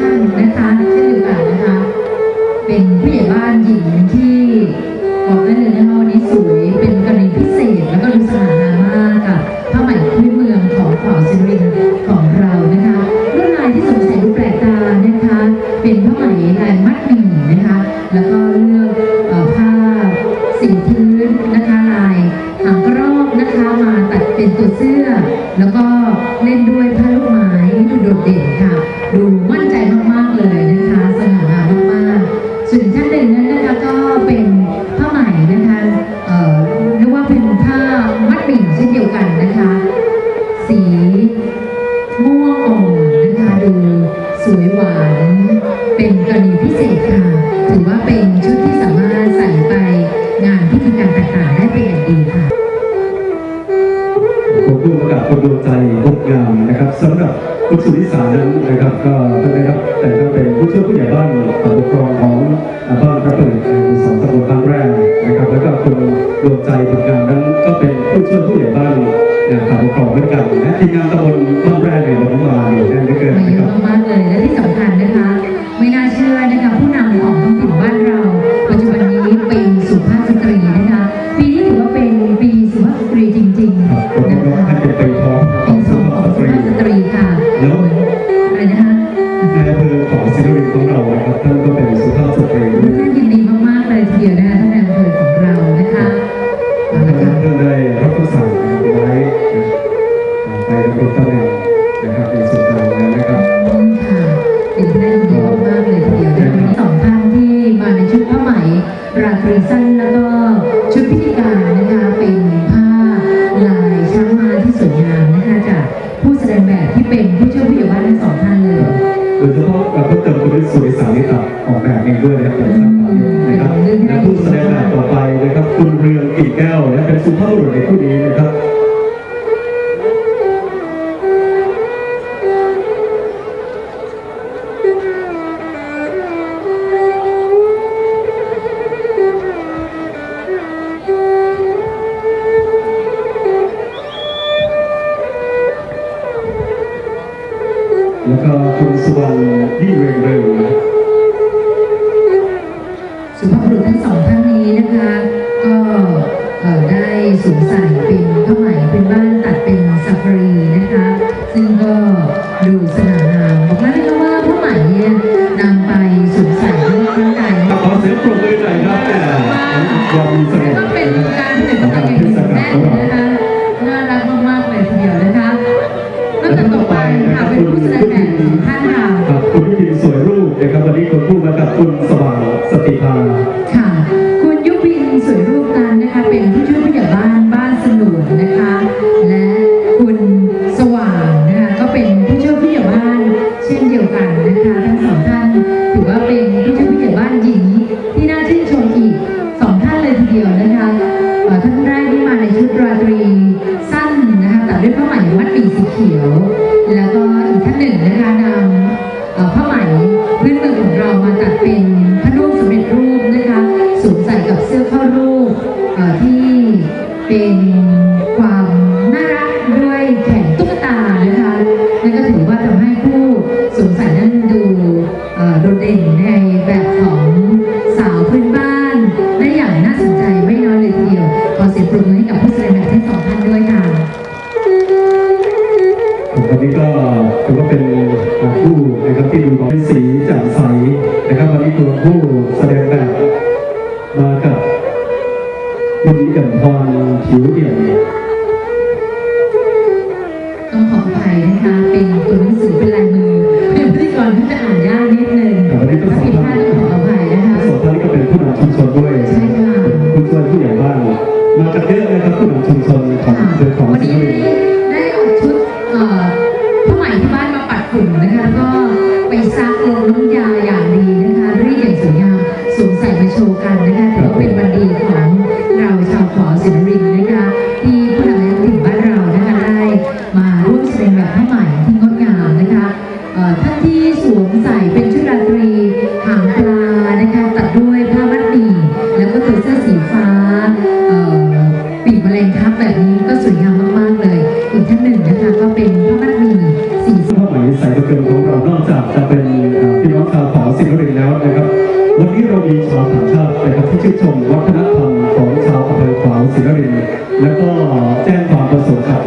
ท่านนะคะที่นเดียวกันนะคะ เป็นผู้ใหญ่บ้านหญิงที่บอกได้เลยนะคะวันนี้สวยเป็นกรณีพิเศษแล้วก็ดูสง่างามากค่ะผ้าไหมพื้นเมืองของเผ่าซิรินของเรานะคะลวดลายที่สงสัยดูแปลกตานะคะ เป็นผ้าไหมลายมัดหมี่นะคะ แล้วก็ ปกครองของบ้านพระเปิดสองตำบลครั้งแรกนะครับ แล้วก็คุณดวงใจผลงานนั้นก็เป็นผู้ช่วยผู้ใหญ่บ้านฝ่ายปกครองเหมือนกันและทีมงานตำบลครั้งแรกเนวันเมื่อวานแน่นเหลืเกินนะครับมากเลยและที่สำ Okay, สวมใสเป็นผ้าไหมเป็นบ้านตัดเป็นซาฟารีนะคะ ซึ่งก็ดูสง่างามมากยว่าผ้าไหมเนี่ยนำไปสวมใส่ร่วมร่างกายขอเสียงปรบมือหน่อยครับแม่ความสง่างาเป็นการเสด็จระทอย่างแน่นะคะน่ารักมากๆเลยทีเดียวนะคะแล้วต่อไปค่ะเป็นผู้แสดงแบบท่านค่ะคุณยุพินสวยรูปนะครับวันนี้คุณผู้มากับคุณสว่างสติภาค่ะคุณยุพินสวยรูปนั้นนะคะเป็นผู้ช่วยผู้ใหญ่บ้าน Be. ูเดียวเนี่ยต้องขอไปนะคะ เป็นตัว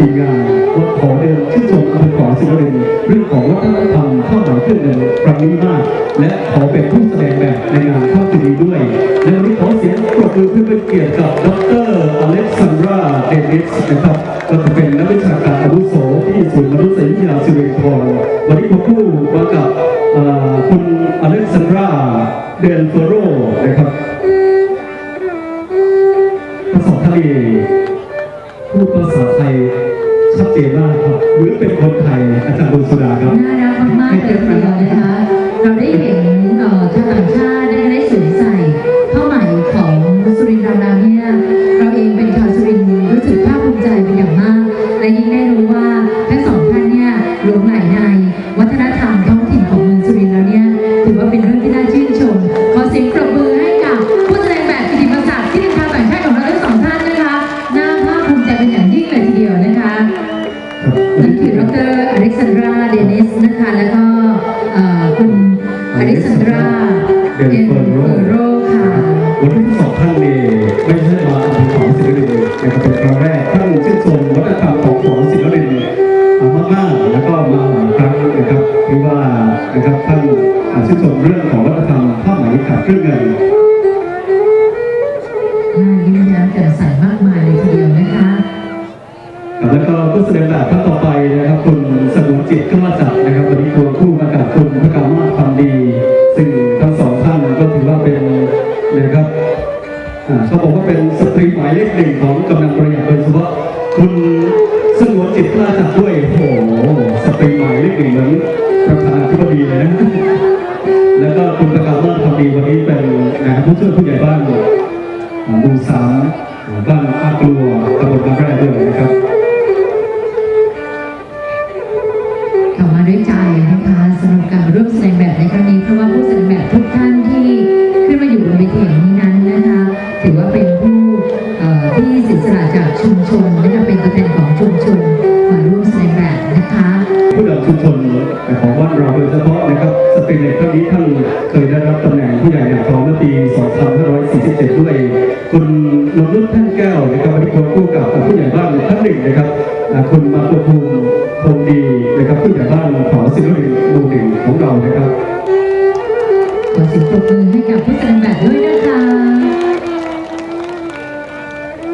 มงานวัขอเดินขึ้นชมอำเภอขอสิริเเรนเรื่องของวัฒนธรรมข้าวหมาขึ้รื่องเงินครั้งนี้มาก และขอเป็นผู้แสดงแบบในงานข้าวตีด้วยและวันนี้ขอเสียงปรบมือเพื่อเป็นเกียรติกับดรอเล็กซานดราเดนิสนะครับก็จะเป็น หรือเป็นคนไทยอาจารย์บุญสุดาครับน่ารักมากๆเลยทีเดียวนะคะ เราได้เห็น อเริกซานดรา เดนิสนะคะ แล้วก็ เป็นสตรีหมายเลขหนึ่งของกำลังบริ ขอสีงปบมือให้กับผู้แสดงแบบด้วยนะคะ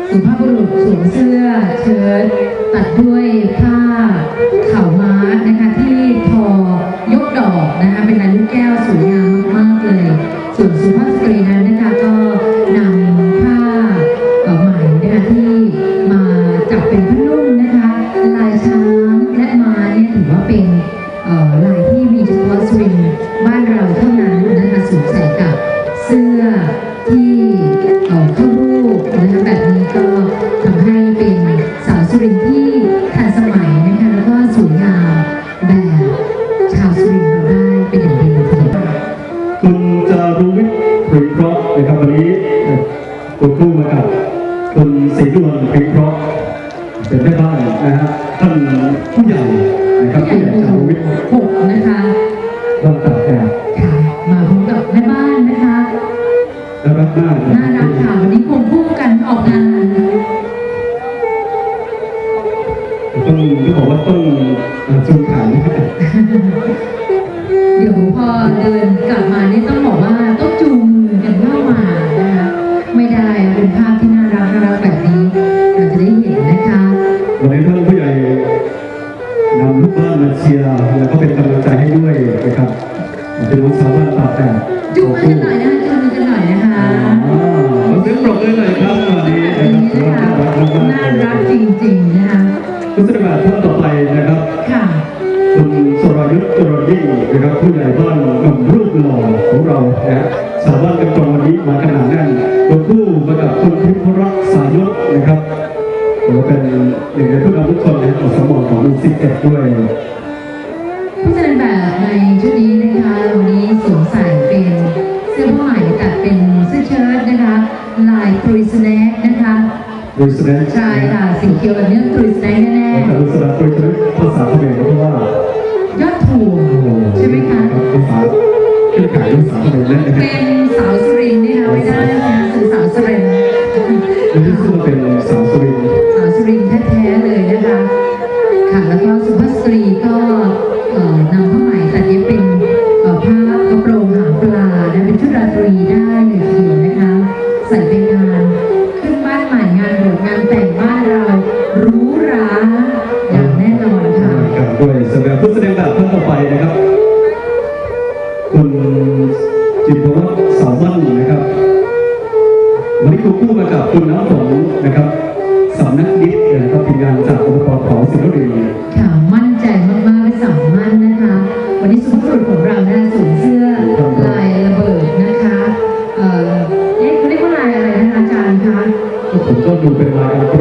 สุภาพบุรุษสวมเสื้อเชิ้ตตัดด้วยผ้าขาวม้านะคะที่ทอยกดอกนะคะเป็นลายลูกแก้วสวยงามมากๆเลย ส่วนสุภาพสตรีนั้นนะคะก็ น่ารักค่ะวันนี้ควงพูดกันออกงานต้องก็บอกว่าต้องจูงขาเดี๋ยวพอเดินกลับมานี่ต้องบอกว่าต้องจูงมือกันเข้ามานะคะไม่ได้เป็นภาพที่น่ารักน่ารักแบบนี้เราจะได้เห็นนะคะวันนี้ท่านผู้ใหญ่นำลูกบ้านมาเชียร์แล้วก็เป็นกำลังใจให้ด้วยนะครับเป็นลูกสาวบ้านตาแต่จูงมือกันหน่อย ต็ปด้วยผู้เดิแบบในชุดนี้นะคะวันนี้สวมใส่เป็นเสื้อผ้าใหม่ตัดเป็นเสื้อเชิ้ตนะคะ ลายกรุยสแนกนะคะกรุยสแนกใช่ค่ะสีเขียวแบบนี้กรุยสแนกแน่แต่กรุยสแนกครุยสแนกภาษาเขมรเขาว่ายอดถูกใช่ไหมคะภาษาเป็นสาวสุรินทร์นะคะไม่ได้นะคะสื่อสาวสุรินท con tu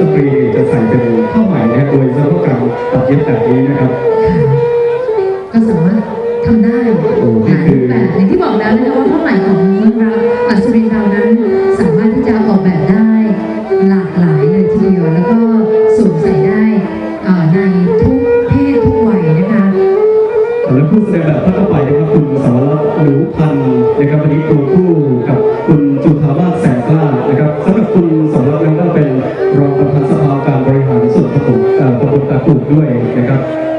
สตรีจะใส่เป็นผ้าไหมนะโดยเฉพาะการตัดเย็บแบบนี้นะครับ ก็สามารถทำได้ที่คืออย่างที่บอกแล้วนะคะว่าผ้าไหมของเราอัศวินเรานั้น สามารถที่จะออกแบบได้ หลากหลายเลยทีเดียว แล้วก็สวมใส่ได้ในทุกเพศทุกวัยนะคะ และผู้แสดงแบบท่านต่อไปนะครับคุณสาวรัตน์หนูพันธ์นะครับวันนี้ กลุ่ด้วยนะครับ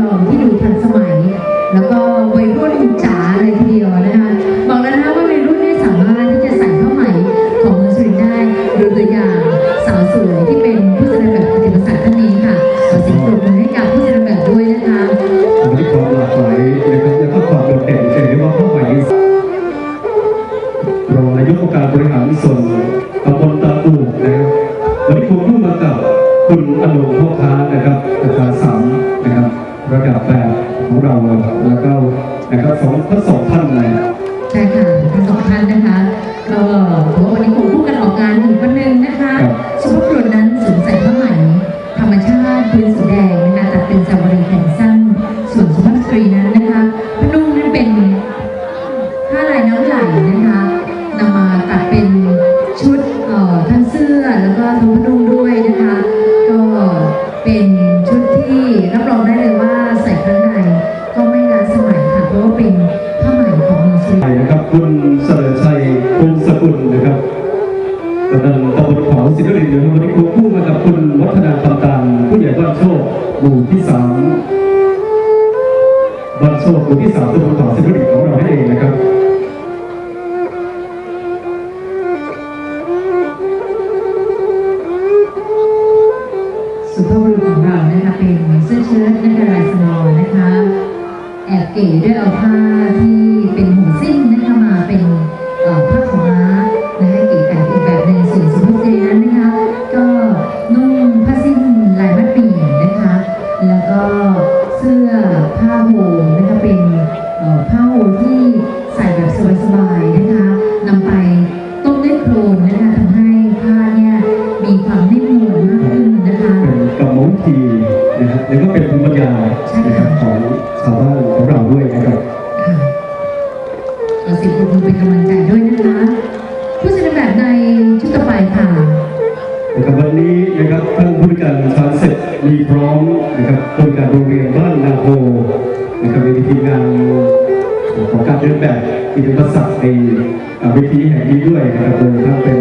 Ví dụ. แล้วก็แล้วก็สมพระสงฆ์ท่านเลย เว่าเป็นผ้าไหมของเมืองชียงใหม่นะครับคุณเสริชัยคุณสกุลนะครับตำบลตำบลเขาสิริเดียววันนี้ควบคู่มากับคุณวัฒนาคำตามผู้ใหญ่บ้านโชคหมู่ที่สามบ้านโชคหมู่ที่สามตำบลเขาสิรินของเราเองนะครับสุภาพบุรุษของเรานะคะเป็นเสื้อเชิ้ตนักลายสโลนะคะ แอบเก๋ด้วยเอาผ้า เสียงปรบมือเป็นกำลังใจด้วยนะคะผู้แสดงแบบในชุดต่อไปค่ะนะครับวันนี้นะครับท่านผู้การชานเสร็จมีพร้อมนะครับผู้การโรงเรียนบ้านนาโพนะครับในทีมงานของการเดินแบบอิทธิศักดิ์ในอ่าเวทีแห่งนี้ด้วยนะครับโดยท่านเป็น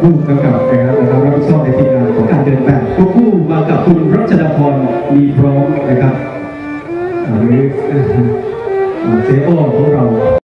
ผู้กำกับนะครับนะครับรับผิดชอบในทีมงานของการเดินแบบควบคู่มากับคุณรัชดาพรมีพร้อมนะครับอ่าหรือ 啊结构啊多少